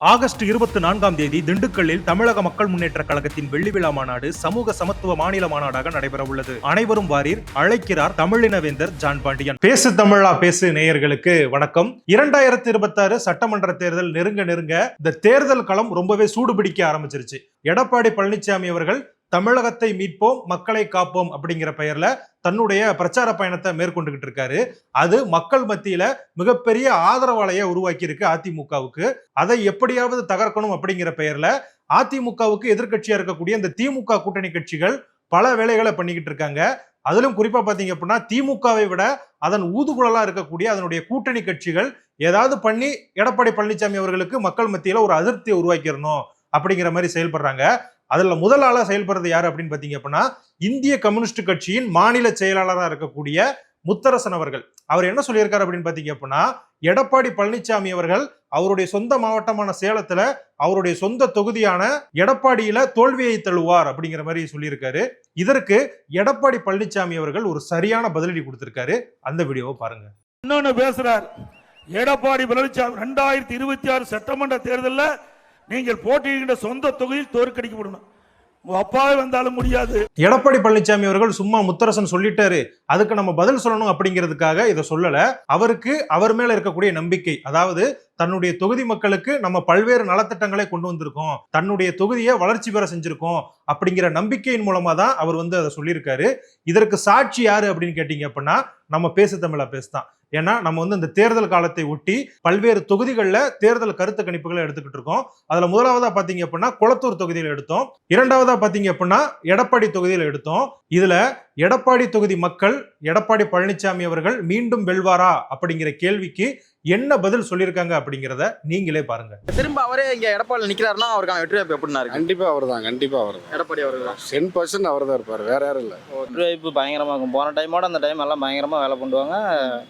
August இருபத்தி நான்காம் தேதி திண்டுக்கல்லில் தமிழக மக்கள் முன்னேற்ற கழகத்தின் வெள்ளி விழா மாநாடு சமூக சமத்துவ மாநில மாநாடாக நடைபெற உள்ளது அனைவரும் வாரீர். அழைக்கிறார் தமிழினவேந்தர் ஜான் பாண்டியன். பேசு தமிழா பேசு நேயர்களுக்கு வணக்கம். இரண்டாயிரத்தி இருபத்தாறு சட்டமன்ற தேர்தல் நெருங்க நெருங்க இந்த தேர்தல் களம் ரொம்பவே சூடுபிடிக்க ஆரம்பிச்சிருச்சு. எடப்பாடி பழனிசாமி அவர்கள் தமிழகத்தை மீட்போம் மக்களை காப்போம் அப்படிங்கிற பெயர்ல தன்னுடைய பிரச்சார பயணத்தை மேற்கொண்டுகிட்டு இருக்காரு. அது மக்கள் மத்தியில மிகப்பெரிய ஆதரவாளைய உருவாக்கி இருக்கு அதிமுகவுக்கு. அதை எப்படியாவது தகர்க்கணும் அப்படிங்கிற பெயர்ல அதிமுகவுக்கு எதிர்கட்சியா இருக்கக்கூடிய இந்த திமுக கூட்டணி கட்சிகள் பல வேலைகளை பண்ணிக்கிட்டு இருக்காங்க. அதிலும் குறிப்பா பாத்தீங்க அப்படின்னா திமுகவை விட அதன் ஊதுகுழலா இருக்கக்கூடிய அதனுடைய கூட்டணி கட்சிகள் ஏதாவது பண்ணி எடப்பாடி பழனிசாமி அவர்களுக்கு மக்கள் மத்தியில ஒரு அதிருப்தியை உருவாக்கிடணும் அப்படிங்கிற மாதிரி செயல்படுறாங்க. அதில் முதல் ஆளாக செயல்படுறது யார் அப்படின்னு பார்த்தீங்க அப்படின்னா இந்திய கம்யூனிஸ்ட் கட்சியின் மாநில செயலாளராக இருக்கக்கூடிய முத்தரசன் அவர்கள். அவர் என்ன சொல்லியிருக்காரு அப்படின்னு பார்த்தீங்க அப்படின்னா எடப்பாடி பழனிசாமி அவர்கள் அவருடைய சொந்த மாவட்டமான சேலத்துல அவருடைய சொந்த தொகுதியான எடப்பாடியில தோல்வியை தழுவார் அப்படிங்கிற மாதிரி சொல்லியிருக்காரு. இதற்கு எடப்பாடி பழனிசாமி அவர்கள் ஒரு சரியான பதிலடி கொடுத்திருக்காரு. அந்த வீடியோவை பாருங்க. இன்னொன்னு பேசுறார். எடப்பாடி பழனிசாமி ரெண்டாயிரத்தி இருபத்தி ஆறு சட்டமன்ற தேர்தலில் நீங்கள் போட்டியிடுகின்ற சொந்த தொகுதியில் தோற்கடிக்கப்படணும். உங்க அப்பாவே வந்தாலும் முடியாது. எடப்பாடி பழனிசாமி அவர்கள் சும்மா முத்தரசன் சொல்லிட்டாரு. அதுக்கு நம்ம பதில் சொல்லணும் அப்படிங்கிறதுக்காக இதை சொல்லல. அவருக்கு அவர் மேல இருக்கக்கூடிய நம்பிக்கை. அதாவது தன்னுடைய தொகுதி மக்களுக்கு நம்ம பல்வேறு நலத்திட்டங்களை கொண்டு வந்திருக்கோம். தன்னுடைய தொகுதியை வளர்ச்சி பெற செஞ்சிருக்கோம் அப்படிங்கிற நம்பிக்கையின் மூலமா தான் அவர் வந்து அதை சொல்லியிருக்காரு. இதற்கு சாட்சி யாரு அப்படின்னு கேட்டீங்க அப்படின்னா நம்ம பேசு தமிழா பேசுதான் ஏன்னா நம்ம வந்து இந்த தேர்தல் காலத்தை ஒட்டி பல்வேறு தொகுதிகளில் தேர்தல் கருத்து கணிப்புகளை எடுத்துக்கிட்டு இருக்கோம். அதில் முதலாவதாக பார்த்தீங்க அப்படின்னா குளத்தூர் தொகுதியில் எடுத்தோம். இரண்டாவதாக பார்த்தீங்க அப்படின்னா எடப்பாடி தொகுதியில் எடுத்தோம். இதுல எடப்பாடி தொகுதி மக்கள் எடப்பாடி பழனிசாமி அவர்கள் மீண்டும் வெல்வாரா அப்படிங்கிற கேள்விக்கு என்ன பதில் சொல்லியிருக்காங்க அப்படிங்கிறத நீங்களே பாருங்க. திரும்ப அவரே இங்க எடப்பாடியில் நிக்கிறாருன்னா அவருக்கான வெற்றி வாய்ப்பு எப்படின்னா இருக்கு? கண்டிப்பா அவர் தான் கண்டிப்பா அவர் எடப்பாடி அவர்கள்? தான் டென் பர்சன்ட் அவர் தான் இருப்பார் வேற யாரும் இல்லை. இப்போ பயங்கரமாக இருக்கும். போன டைமோட அந்த டைம் எல்லாம் பயங்கரமாக வேலை பண்ணுவாங்க.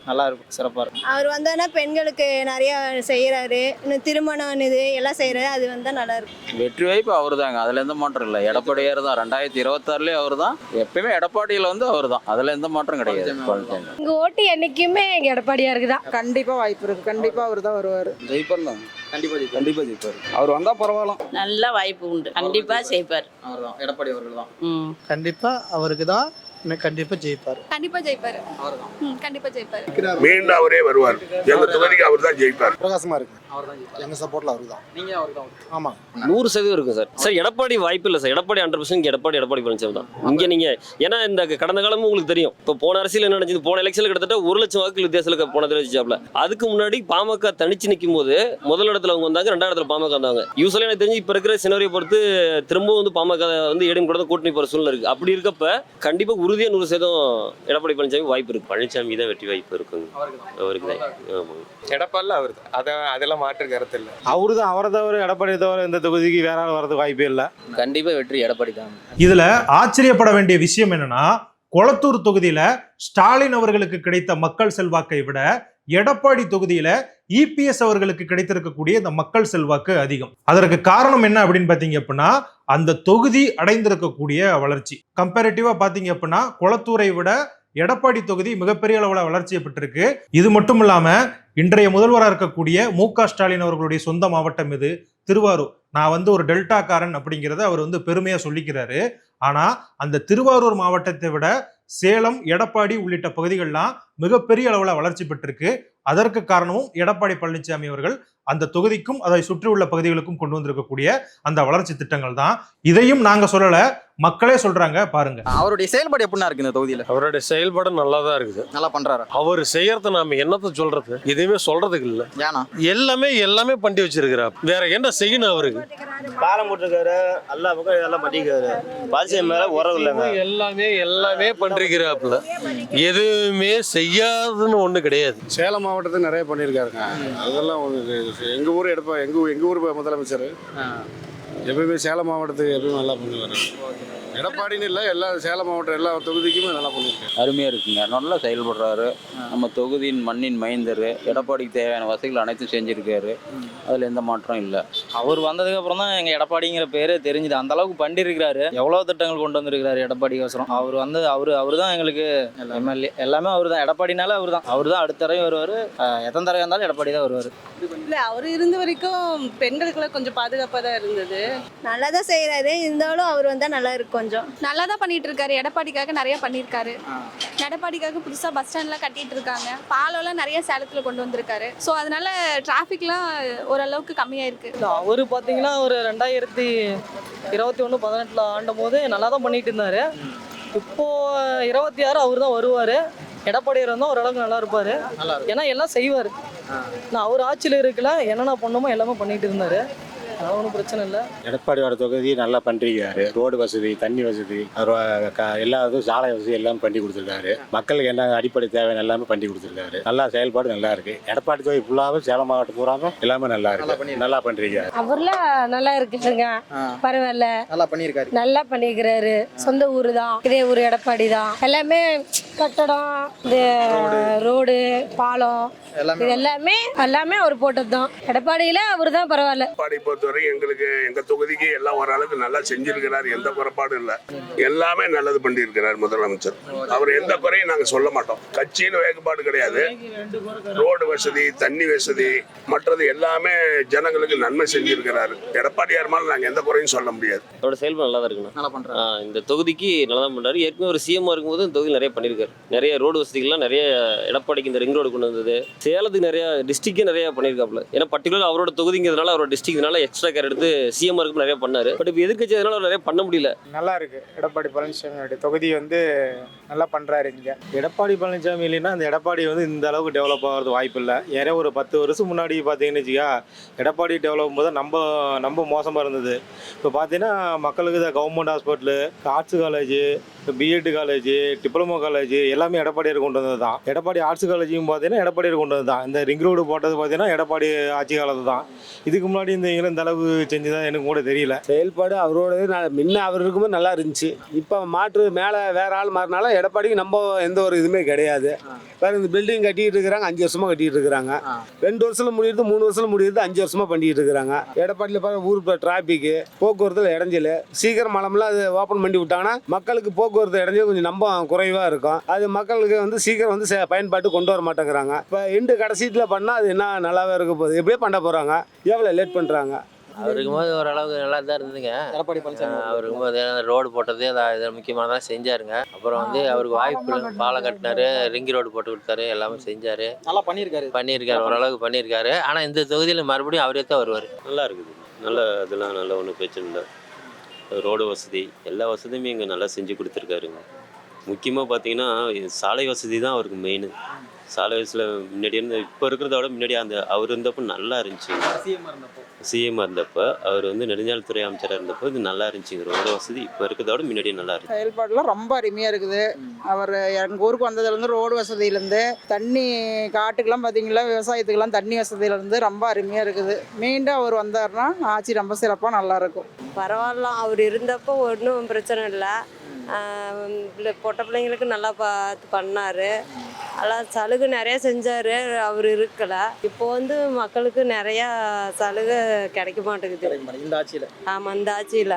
நல்லா இருக்கும் சிறப்பாக இருக்கும். அவர் வந்தோன்னா பெண்களுக்கு நிறைய செய்யறாரு இன்னும் திருமணம் இது எல்லாம் செய்யறாரு அது வந்தா நல்லா இருக்கும். வெற்றி வாய்ப்பு அவர் தாங்க அதுல எந்த மாற்றம் இல்லை. எடப்பாடியார் தான் ரெண்டாயிரத்தி இருபத்தாறுலயே அவர் தான் எப்பயுமே எடப்பாடியில வந்து அவர் தான் அதுல எந்த மாற்றம் கிடையாது. இங்க ஓட்டு என்னைக்குமே எங்க எடப்பாடியாருக்கு தான் கண்டிப்பா வாய்ப்பு இருக்கு. கண்டிப்பா அவர் தான் வருவாரு. ஜெயிப்பர்லாம் கண்டிப்பா ஜெயிப்பார். கண்டிப்பா ஜெயிப்பார். அவர் வந்தா பரவாயில்ல. நல்ல வாய்ப்பு உண்டு. கண்டிப்பா செய்ப்பார் அவர் தான் எடப்பாடி அவர்கள் தான் ம். கண்டிப்பா அவருக்கு தான் கண்டிப்பா ஜெயிப்பாரு. கண்டிப்பா ஜெயிப்பாரு. கண்டிப்பா ஜெயிப்பாரு. மீண்டும் அவரே வருவார். எங்க தொகுதிக்கு அவர் தான் ஜெயிப்பார். பிரகாசமா இருக்கு. எங்க சப்போர்ட்ல அவர் தான் நீங்க அவர் தான் ஆமா. நூறு சதவீதம் இருக்கும் சார். சார் எடப்பாடி வாய்ப்பு இல்லை sir. Edappadi hundred percent Edappadi Edappadi Palaniswami தான். இங்கே நீங்கள் ஏன்னா இந்த கடந்த காலமும் உங்களுக்கு தெரியும். இப்போ போன அரசியல் என்ன நடந்தது போன எலெக்ஷனில் கிட்டத்தட்ட ஒரு லட்சம் வாக்கு வித்தியாசத்தில் போன தடவை வச்சாப்ல அதுக்கு முன்னாடி பாமக தனிச்சு நிற்கும் போது முதல் இடத்துல அவங்க வந்தாங்க ரெண்டாவது இடத்துல பாமக வந்தாங்க. யூஸ்வலாக எனக்கு தெரிஞ்சு இப்போ இருக்கிற சினரியை பொறுத்து திரும்பவும் வந்து பாமக வந்து ஏடிஎம் கூட கூட்டணி போகிற சூழ்நிலை இருக்குது அப்படி இருக்கப்ப கண்டிப்பாக உறுதியாக நூறு சதவீதம் எடப்பாடி பழனிசாமி வாய்ப்பு இருக்குது பழனிசாமி தான் வெற்றி வாய்ப்பு இருக்குங்க. அவருக்கு தான். ஆமாம் எடப்பாடில் அவர் அதை அதெல்லாம் மாற்று கருத்து இல்லை. அவரு தான் அவரை தவிர எடப்பாடி தவிர இந்த தொகுதிக்கு வேற ஆள் வரதுக்கு வாய்ப்பே இல்லை. கண்டிப்பா வெற்றி எடப்பாடி தான். இதுல ஆச்சரியப்பட வேண்டிய விஷயம் என்னன்னா கொளத்தூர் தொகுதியில ஸ்டாலின் அவர்களுக்கு கிடைத்த மக்கள் செல்வாக்கை விட எடப்பாடி தொகுதியில இபிஎஸ் அவர்களுக்கு கிடைத்திருக்கக்கூடிய இந்த மக்கள் செல்வாக்கு அதிகம். அதற்கு காரணம் என்ன அப்படின்னு பார்த்தீங்க அப்படின்னா அந்த தொகுதி அடைந்திருக்கக்கூடிய வளர்ச்சி. கம்பேரிட்டிவா பார்த்தீங்க அப்படின்னா குளத்தூரை விட எடப்பாடி தொகுதி மிகப்பெரிய அளவில் வளர்ச்சியை பெற்றிருக்கு இது மட்டும் இல்லாமல் இன்றைய முதல்வராக இருக்கக்கூடிய மு க ஸ்டாலின் அவர்களுடைய சொந்த மாவட்டம் இது திருவாரூர். நான் வந்து ஒரு டெல்டாக்காரன் அப்படிங்கிறத அவர் வந்து பெருமையாக சொல்லிக்கிறாரு. ஆனால் அந்த திருவாரூர் மாவட்டத்தை விட சேலம் எடப்பாடி உள்ளிட்ட பகுதிகள்லாம் மிகப்பெரிய அளவில் வளர்ச்சி பெற்றிருக்கு. அதற்கு காரணமும் எடப்பாடி பழனிசாமி அவர்கள் அந்த தொகுதிக்கும் அதை சுற்றியுள்ள பகுதிகளுக்கும் கொண்டு வந்திருக்கக்கூடிய அந்த வளர்ச்சி திட்டங்கள் தான். இதையும் நாங்க சொல்லல மக்களே சொல்றாங்க பாருங்க. அவருடைய செயல்பாடு எப்படின்னா இருக்கு இந்த தொகுதியில? அவருடைய செயல்பாடு நல்லா தான் இருக்குது. நல்லா பண்றாரு? அவர் செய்யறத நாம என்னத்த சொல்றது? எதுவுமே சொல்றதுக்கு இல்ல. ஏன்னா? எல்லாமே எல்லாமே பண்ணி வச்சிருக்கிறார். வேற என்ன செய்யணும் அவருக்கு? பாலம் போட்டிருக்காரு எல்லா பக்கம் இதெல்லாம் பண்ணிக்காரு பாலிசி மேலே உரம் இல்லைங்க. எல்லாமே எல்லாமே பண்றிருக்கிறாப்புல எதுவுமே செய்யாதுன்னு ஒண்ணு கிடையாது. சேலம் மாவட்டத்தை நிறைய பண்ணியிருக்காருங்க. அதெல்லாம் எங்க ஊர் எடுப்பா எங்க ஊர் எங்க ஊர் முதலமைச்சர். எப்பயுமே சேலம் மாவட்டத்துக்கு எப்பயும் நல்லா பண்ணுவார். எடப்பாடின்னு இல்லை எல்லா சேலம் மாவட்டம் எல்லா தொகுதிக்குமே நல்லா பண்ணியிருக்காரு அருமையாக இருக்குங்க. நல்லா செயல்படுறாரு. நம்ம தொகுதியின் மண்ணின் மைந்தர். எடப்பாடிக்கு தேவையான வசதிகள் அனைத்தும் செஞ்சுருக்காரு. அதில் எந்த மாற்றம் இல்லை. அவர் வந்ததுக்கு அப்புறம் தான் எங்க எடப்பாடிங்கிற பேரே தெரிஞ்சுது. அந்த அளவுக்கு பண்ணிருக்கிறாரு. எவ்வளவு திட்டங்கள் கொண்டு வந்திருக்கிறாரு எடப்பாடிக்கோசரம். அவர் வந்து அவரு அவரு தான் எங்களுக்கு எம்எல்ஏ. எல்லாமே அவர் தான் எடப்பாடினால அவர் தான் அவர் தான் அடுத்த தடவை வருவார். எத்தனை தடவை இருந்தாலும் எடப்பாடி தான் வருவார் இல்லை அவர் இருந்த வரைக்கும் பெண்களுக்குலாம் கொஞ்சம் பாதுகாப்பாக தான் இருந்தது. நல்லா தான் செய்கிறாரு இருந்தாலும் அவர் வந்தால் நல்லா இருக்கு கொஞ்சம். நல்லா தான் பண்ணிட்டு இருக்காரு எடப்பாடிக்காக நிறைய பண்ணியிருக்காரு. எடப்பாடிக்காக புதுசாக பஸ் ஸ்டாண்ட்லாம் கட்டிட்டு இருக்காங்க பாலம்லாம் நிறைய சேலத்தில் கொண்டு வந்திருக்காரு. ஸோ அதனால டிராஃபிக்லாம் ஓரளவுக்கு கம்மியாக இருக்கு அவர் பார்த்தீங்கன்னா ஒரு ரெண்டாயிரத்தி இருபத்தி ஒன்று பதினெட்டில் ஆண்டும் போது நல்லா தான் பண்ணிட்டு இருந்தார் இப்போ இருபத்தி ஆறு அவர் தான் வருவார் எடப்பாடியார் வந்தால் ஓரளவுக்கு நல்லா இருப்பார். ஏன்னா எல்லாம் செய்வார். நான் அவர் ஆட்சியில் இருக்கல என்னென்ன பண்ணுமோ எல்லாமே பண்ணிட்டு இருந்தார் அதெல்லாம் ஒன்றும் பிரச்சனை இல்லை. எடப்பாடியோட தொகுதி நல்லா பண்ணிருக்காரு ரோடு வசதி தண்ணி வசதி எல்லா இதுவும் சாலை வசதி எல்லாம் பண்ணி கொடுத்துருக்காரு. மக்களுக்கு என்ன அடிப்படை தேவையான எல்லாமே பண்ணி கொடுத்துருக்காரு. நல்லா செயல்பாடு நல்லா இருக்கு. எடப்பாடி தொகுதி ஃபுல்லாகவும் சேலம் மாவட்டம் பூராவும் எல்லாமே நல்லா இருக்கு. நல்லா பண்ணிருக்காரு அவர்லாம் நல்லா இருக்குங்க பரவாயில்ல. நல்லா பண்ணியிருக்காரு. நல்லா பண்ணிக்கிறாரு சொந்த ஊர் தான். இதே ஊர் எடப்பாடி தான். எல்லாமே கட்டடம் இந்த ரோடு. பாலம் இது எல்லாமே எல்லாமே அவர் போட்டது தான். எடப்பாடியில அவர் தான் பரவாயில்ல. பொறுத்தவரை எங்களுக்கு எங்க தொகுதிக்கு எல்லாம் ஓரளவுக்கு நல்லா செஞ்சிருக்கிறார். எந்த குறைபாடும் இல்ல. எல்லாமே நல்லது பண்ணியிருக்கிறார் முதலமைச்சர். அவர் எந்த குறையும் நாங்க சொல்ல மாட்டோம். கட்சின்னு வேறுபாடு கிடையாது. ரோடு வசதி தண்ணி வசதி மற்றது எல்லாமே ஜனங்களுக்கு நன்மை செஞ்சிருக்கிறாரு. எடப்பாடியார் மேல நாங்க எந்த குறையும் சொல்ல முடியாது. அவரோட செயல்பாடு நல்லா தான் இருக்குண்ணா நல்லா பண்றாரு. ஆ, இந்த தொகுதிக்கு நல்லா தான் பண்றாரு. ஏற்கனவே ஒரு சிஎம்மா இருக்கும்போது இந்த தொகுதி நிறைய பண்ணியிருக்காரு. நிறைய ரோடு வசதிகள்லாம் நிறைய எடப்பாடிக்கு இந்த ரிங் ரோடு கொண்டு வந்தது. சேலத்துக்கு நிறைய டிஸ்ட்ரிக்டே நிறைய பண்ணியிருக்காப்புல. ஏன்னா பர்டிகுலர் அவரோட தொகுதிங்கிறதுனால அவரோட டிஸ்ட்ரிக்ட்னால எக்ஸ்ட்ரா கேர் எடுத்து சிஎம் இருக்கும் நிறைய பண்ணாரு. பட் இப்போ எதிர்கட்சி அதனால நிறைய பண்ண முடியல? நல்லா இருக்கு. எடப்பாடி பழனிசாமியோட தொகுதி வந்து நல்லா பண்ணுறாரு இங்கே. எடப்பாடி பழனிசாமி இல்லைன்னா அந்த எடப்பாடி வந்து இந்த அளவுக்கு டெவலப் ஆகிறது வாய்ப்பு இல்லை. ஏன்னா ஒரு பத்து வருஷம் முன்னாடி பார்த்தீங்கன்னு வச்சுக்கா எடப்பாடி டெவலப் போது நம்ம நம்ம மோசமாக இருந்தது. இப்போ பார்த்தீங்கன்னா மக்களுக்கு இந்த government hospital arts college B Ed college diploma college எல்லாமே எடப்பாடியார் கொண்டு வந்தது தான் எடப்பாடி ஆர்ட்ஸ் காலேஜையும் பார்த்தீங்கன்னா எடப்பாடியார் கொண்டு வந்தது தான் இந்த ரிங் ரோடு போட்டது பார்த்தீங்கன்னா எடப்பாடி ஆட்சி காலத்து தான் இதுக்கு முன்னாடி இந்த இதில் இந்த அளவுக்கு செஞ்சுதான் எனக்கு கூட தெரியல. செயல்பாடு அவரோடது நான் முன்ன அவர் இருக்கும்போது நல்லா இருந்துச்சு. இப்போ மாற்று மேலே வேற ஆள் மாறினால எடப்பாடிக்கு நம்ம எந்த ஒரு இதுவுமே கிடையாது. வேற இந்த பில்டிங் கட்டிட்டு இருக்கிறாங்க அஞ்சு வருஷமா கட்டிட்டு இருக்கிறாங்க. ரெண்டு வருஷத்துல முடியுது மூணு வருஷத்துல முடியுது அஞ்சு வருஷமா பண்ணிட்டு இருக்கிறாங்க. எடப்பாடியில் பாரு ஊர் டிராபிக் போக்குவரத்துல இடைஞ்சல். சீக்கிரம் மலம்லாம் அது ஓப்பன் பண்ணி விட்டாங்கன்னா மக்களுக்கு போக்குவரத்து இடைஞ்சல் கொஞ்சம் நம்ப குறைவா இருக்கும். அது மக்களுக்கு வந்து சீக்கிரம் வந்து பயன்பாட்டு கொண்டு வர மாட்டேங்கிறாங்க. இப்போ எண்டு கடைசீட்டில் பண்ணால் அது என்ன நல்லாவே இருக்க போகுது. எப்படியே பண்ண போகிறாங்க எவ்வளோ லேட் பண்ணுறாங்க அவர் இருக்கும்போது ஓரளவுக்கு நல்லா தான் இருந்துங்க எடப்பாடி பழனிசாமி அவர் இருக்கும்போது ரோடு போட்டது அது இது முக்கியமானதாக செஞ்சாருங்க. அப்புறம் வந்து அவருக்கு வாய்ப்பு இல்லை. பாலம் கட்டினாரு ரிங்கி ரோடு போட்டு கொடுத்தாரு எல்லாமே செஞ்சாரு. நல்லா பண்ணியிருக்காரு. பண்ணியிருக்காரு ஓரளவுக்கு பண்ணியிருக்காரு. ஆனால் இந்த தொகுதியில் மறுபடியும் அவரே தான் வருவார். நல்லா இருக்குது. நல்ல இதெல்லாம் நல்ல ஒன்றும் பிரச்சனை இல்லை. ரோடு வசதி எல்லா வசதியுமே இங்கே நல்லா செஞ்சு கொடுத்துருக்காருங்க. முக்கியமாக பார்த்தீங்கன்னா சாலை வசதி தான் அவருக்கு மெயின் சாலை வசதியில் முன்னாடி இருந்த இப்போ இருக்கிறத விட முன்னாடி அந்த அவர் இருந்தப்போ நல்லா இருந்துச்சு. சிஎம் இருந்தப்போ. சிஎம் இருந்தப்போ அவர் வந்து நெடுஞ்சாலைத்துறை அமைச்சராக இருந்தப்போ இது நல்லா இருந்துச்சு. ரோடு வசதி இப்போ இருக்கிறத விட முன்னாடியே நல்லா இருந்துச்சு. செயல்பாடுலாம் ரொம்ப அருமையாக இருக்குது. அவர் எங்கள் ஊருக்கு வந்ததுலேருந்து ரோடு வசதியிலேருந்து தண்ணி காட்டுக்கெல்லாம் பார்த்தீங்களா விவசாயத்துக்கெல்லாம் தண்ணி வசதியிலேருந்து ரொம்ப அருமையாக இருக்குது. மீண்டும் அவர் வந்தாருன்னா ஆட்சி ரொம்ப சிறப்பாக நல்லாயிருக்கும் பரவாயில்ல. அவர் இருந்தப்போ ஒன்றும் பிரச்சனை இல்லை. பொட்ட பிள்ளைங்களுக்கு நல்லா பார்த்து பண்ணார். எல்லாம் சலுகை நிறைய செஞ்சார். அவர் இருக்கல. இப்போ வந்து மக்களுக்கு நிறையா சலுகை கிடைக்க மாட்டேங்குது. இந்த ஆட்சியில. ஆமாம் இந்த ஆட்சியில்.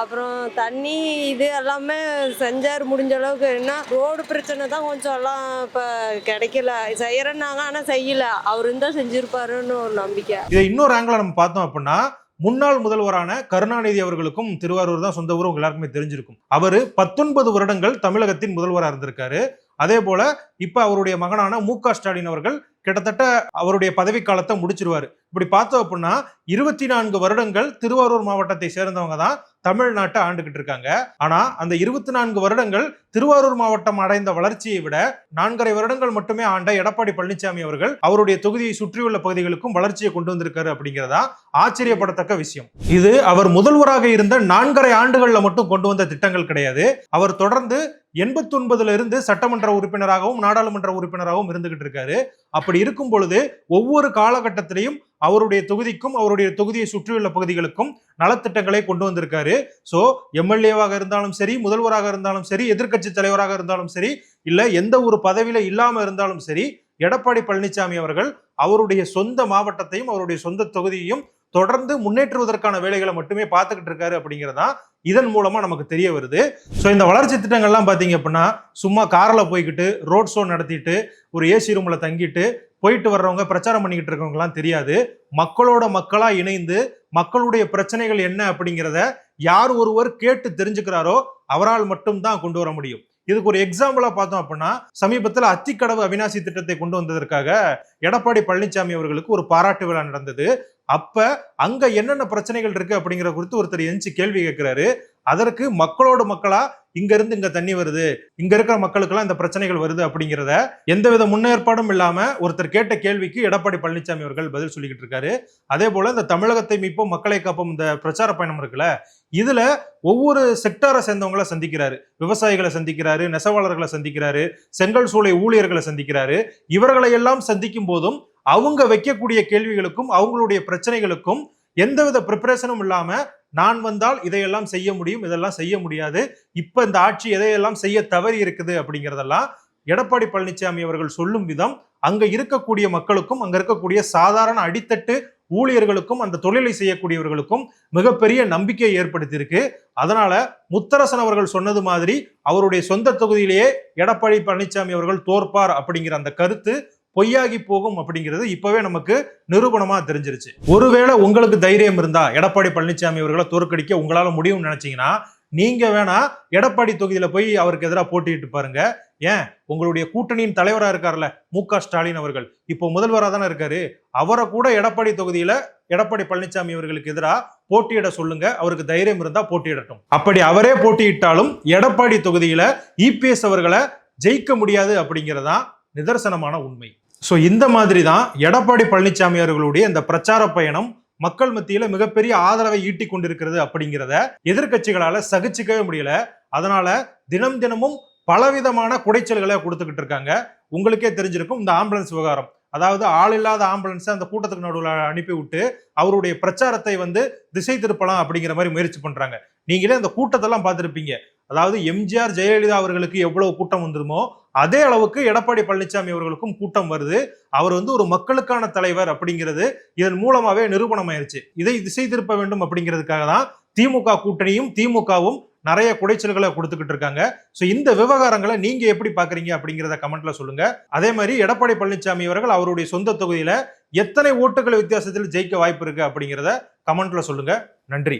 அப்புறம் தண்ணி இது எல்லாமே செஞ்சார் முடிஞ்ச அளவுக்கு. என்ன ரோடு பிரச்சனை தான் கொஞ்சம் எல்லாம் இப்போ கிடைக்கல. செய்கிறேன்னாங்க ஆனால் செய்யல. அவர் இருந்தால் செஞ்சுருப்பாருன்னு ஒரு நம்பிக்கை. இதை இன்னொரு ஆங்கிள் நம்ம பார்த்தோம் அப்படின்னா முன்னாள் முதல்வரான கருணாநிதி அவர்களுக்கும் திருவாரூர் தான் சொந்த ஊர் எல்லாருக்குமே தெரிஞ்சிருக்கும். அவர் பத்தொன்பது வருடங்கள் தமிழகத்தின் முதல்வராக இருந்திருக்காரு. அதே போல இப்ப அவருடைய மகனான மு க ஸ்டாலின் அவர்கள் கிட்டத்தட்ட அவருடைய பதவி காலத்தை முடிச்சிருவாரு. இப்படி பார்த்தோம் அப்படின்னா இருபத்தி நான்கு வருடங்கள் திருவாரூர் மாவட்டத்தை சேர்ந்தவங்க தான் தமிழ்நாட்டை ஆண்டுகிட்டு இருக்காங்க. ஆனா அந்த இருபத்தி நான்கு வருடங்கள் திருவாரூர் மாவட்டம் அடைந்த வளர்ச்சியை விட நான்கரை வருடங்கள் மட்டுமே ஆண்ட எடப்பாடி பழனிசாமி அவர்கள் அவருடைய தொகுதியை சுற்றியுள்ள பகுதிகளுக்கும் வளர்ச்சியை கொண்டு வந்திருக்காரு அப்படிங்கிறதா ஆச்சரியப்படத்தக்க விஷயம். இது அவர் முதல்வராக இருந்த நான்கரை ஆண்டுகள்ல மட்டும் கொண்டு வந்த திட்டங்கள் கிடையாது. அவர் தொடர்ந்து எண்பத்தி ஒன்பதுல இருந்து சட்டமன்ற உறுப்பினராகவும் நாடாளுமன்ற உறுப்பினராகவும் இருந்துகிட்டு இருக்காரு. அப்படி இருக்கும் பொழுது ஒவ்வொரு காலகட்டத்திலையும் அவருடைய தொகுதிக்கும் அவருடைய தொகுதியை சுற்றியுள்ள பகுதிகளுக்கும் நலத்திட்டங்களை கொண்டு வந்திருக்காரு. ஸோ எம்எல்ஏவாக இருந்தாலும் சரி முதல்வராக இருந்தாலும் சரி எதிர்க்கட்சி தலைவராக இருந்தாலும் சரி இல்லை எந்த ஒரு பதவியில இல்லாமல் இருந்தாலும் சரி எடப்பாடி பழனிசாமி அவர்கள் அவருடைய சொந்த மாவட்டத்தையும் அவருடைய சொந்த தொகுதியையும் தொடர்ந்து முன்னேற்றுவதற்கான வேலைகளை மட்டுமே பார்த்துக்கிட்டு இருக்காரு அப்படிங்கிறதான் இதன் மூலமா நமக்கு தெரிய வருது. ஸோ இந்த வளர்ச்சி திட்டங்கள்லாம் பார்த்தீங்க அப்படின்னா சும்மா காரில் போய்கிட்டு ரோட் ஷோ நடத்திட்டு ஒரு ஏசி ரூமில் தங்கிட்டு போயிட்டு வர்றவங்க பிரச்சாரம் பண்ணிக்கிட்டு இருக்கவங்கலாம் தெரியாது. மக்களோட மக்களா இணைந்து மக்களுடைய பிரச்சனைகள் என்ன அப்படிங்கிறத யார் ஒருவர் கேட்டு தெரிஞ்சுக்கிறாரோ அவரால் மட்டும்தான் கொண்டு வர முடியும். இதுக்கு ஒரு எக்ஸாம்பிளா பார்த்தோம் அப்படின்னா சமீபத்தில் அத்திக்கடவு அவினாசி திட்டத்தை கொண்டு வந்ததற்காக எடப்பாடி பழனிசாமி அவர்களுக்கு ஒரு பாராட்டு விழா நடந்தது. அப்ப அங்க என்னென்ன பிரச்சனைகள் இருக்கு அப்படிங்கிற குறித்து ஒருத்தர் எந்திச்சு கேள்வி கேட்கிறாரு. அதற்கு மக்களோட மக்களா இங்க இருந்து இங்க தண்ணி வருது இங்க இருக்கிற மக்களுக்கெல்லாம் இந்த பிரச்சனைகள் வருது அப்படிங்கிறத எந்தவித முன்னேற்பாடும் இல்லாம ஒருத்தர் கேட்ட கேள்விக்கு எடப்பாடி பழனிசாமி அவர்கள் பதில் சொல்லிக்கிட்டு இருக்காரு. அதே போல இந்த தமிழகத்தை மீட்போம் மக்களை காப்போம் இந்த பிரச்சார பயணம் இருக்குல்ல இதுல ஒவ்வொரு செக்டாரை சேர்ந்தவங்கள சந்திக்கிறாரு. விவசாயிகளை சந்திக்கிறாரு நெசவாளர்களை சந்திக்கிறாரு செங்கல் சூளை ஊழியர்களை சந்திக்கிறாரு. இவர்களை எல்லாம் சந்திக்கும் போதும் அவங்க வைக்கக்கூடிய கேள்விகளுக்கும் அவங்களுடைய பிரச்சனைகளுக்கும் எந்தவித ப்ரிப்பரேஷனும் இல்லாமல் நான் வந்தால் இதையெல்லாம் செய்ய முடியும் இதெல்லாம் செய்ய முடியாது. இப்ப இந்த ஆட்சி எதையெல்லாம் செய்ய தவறி இருக்குது அப்படிங்கிறதெல்லாம் எடப்பாடி பழனிசாமி அவர்கள் சொல்லும் விதம் அங்க இருக்கக்கூடிய மக்களுக்கும் அங்க இருக்கக்கூடிய சாதாரண அடித்தட்டு ஊழியர்களுக்கும் அந்த தொழிலை செய்யக்கூடியவர்களுக்கும் மிகப்பெரிய நம்பிக்கையை ஏற்படுத்தியிருக்கு. அதனால முத்தரசன் அவர்கள் சொன்னது மாதிரி அவருடைய சொந்த தொகுதியிலேயே எடப்பாடி பழனிசாமி அவர்கள் தோற்பார் அப்படிங்கிற அந்த கருத்து பொய்யாகி போகும் அப்படிங்கிறது இப்பவே நமக்கு நிரூபணமா தெரிஞ்சிருச்சு. ஒருவேளை உங்களுக்கு தைரியம் இருந்தா எடப்பாடி பழனிசாமி அவர்களை தோற்கடிக்க உங்களால முடியும்னு நினைச்சீங்கன்னா நீங்க வேணா எடப்பாடி தொகுதியில போய் அவருக்கு எதிராக போட்டிட்டு பாருங்க. ஏன்? உங்களுடைய கூட்டணியின் தலைவராக இருக்கார்ல மு க ஸ்டாலின் அவர்கள். இப்போ முதல்வராக தானே இருக்காரு. அவரை கூட எடப்பாடி தொகுதியில எடப்பாடி பழனிசாமி அவர்களுக்கு எதிராக போட்டியிட சொல்லுங்க. அவருக்கு தைரியம் இருந்தா போட்டியிடட்டும். அப்படி அவரே போட்டியிட்டாலும் எடப்பாடி தொகுதியில இபிஎஸ் அவர்களை ஜெயிக்க முடியாது அப்படிங்கிறதா நிதர்சனமான உண்மை. ஸோ இந்த மாதிரி தான் எடப்பாடி பழனிசாமி அவர்களுடைய இந்த பிரச்சார பயணம் மக்கள் மத்தியில மிகப்பெரிய ஆதரவை ஈட்டி கொண்டிருக்கிறது அப்படிங்கிறத எதிர்க்கட்சிகளால சகிச்சுக்கவே முடியல. அதனால தினம் தினமும் பலவிதமான குடைச்சல்களை கொடுத்துக்கிட்டு இருக்காங்க. உங்களுக்கே தெரிஞ்சிருக்கும் இந்த ஆம்புலன்ஸ் விவகாரம். அதாவது ஆள் இல்லாத ஆம்புலன்ஸை அந்த கூட்டத்துக்கு நடுவில் அனுப்பி விட்டு அவருடைய பிரச்சாரத்தை வந்து திசை திருப்பலாம் அப்படிங்கிற மாதிரி முயற்சி பண்றாங்க. நீங்களே அந்த கூட்டத்தெல்லாம் பார்த்துருப்பீங்க. அதாவது எம்ஜிஆர் ஜெயலலிதா அவர்களுக்கு எவ்வளவு கூட்டம் வந்துருமோ அதே அளவுக்கு எடப்பாடி பழனிசாமி அவர்களுக்கும் கூட்டம் வருது. அவர் வந்து ஒரு மக்களுக்கான தலைவர் அப்படிங்கிறது இதன் மூலமாவே நிரூபணமாயிருச்சு. இதை திசை திருப்ப வேண்டும் அப்படிங்கிறதுக்காக தான் திமுக கூட்டணியும் திமுகவும் நிறைய குடைச்சல்களை கொடுத்துக்கிட்டு இருக்காங்க. ஸோ இந்த விவகாரங்களை நீங்க எப்படி பாக்குறீங்க அப்படிங்கிறத கமெண்ட்ல சொல்லுங்க. அதே மாதிரி எடப்பாடி பழனிசாமி அவர்கள் அவருடைய சொந்த தொகுதியில எத்தனை ஓட்டுகள் வித்தியாசத்தில் ஜெயிக்க வாய்ப்பு இருக்கு அப்படிங்கிறத கமெண்ட்ல சொல்லுங்க. நன்றி.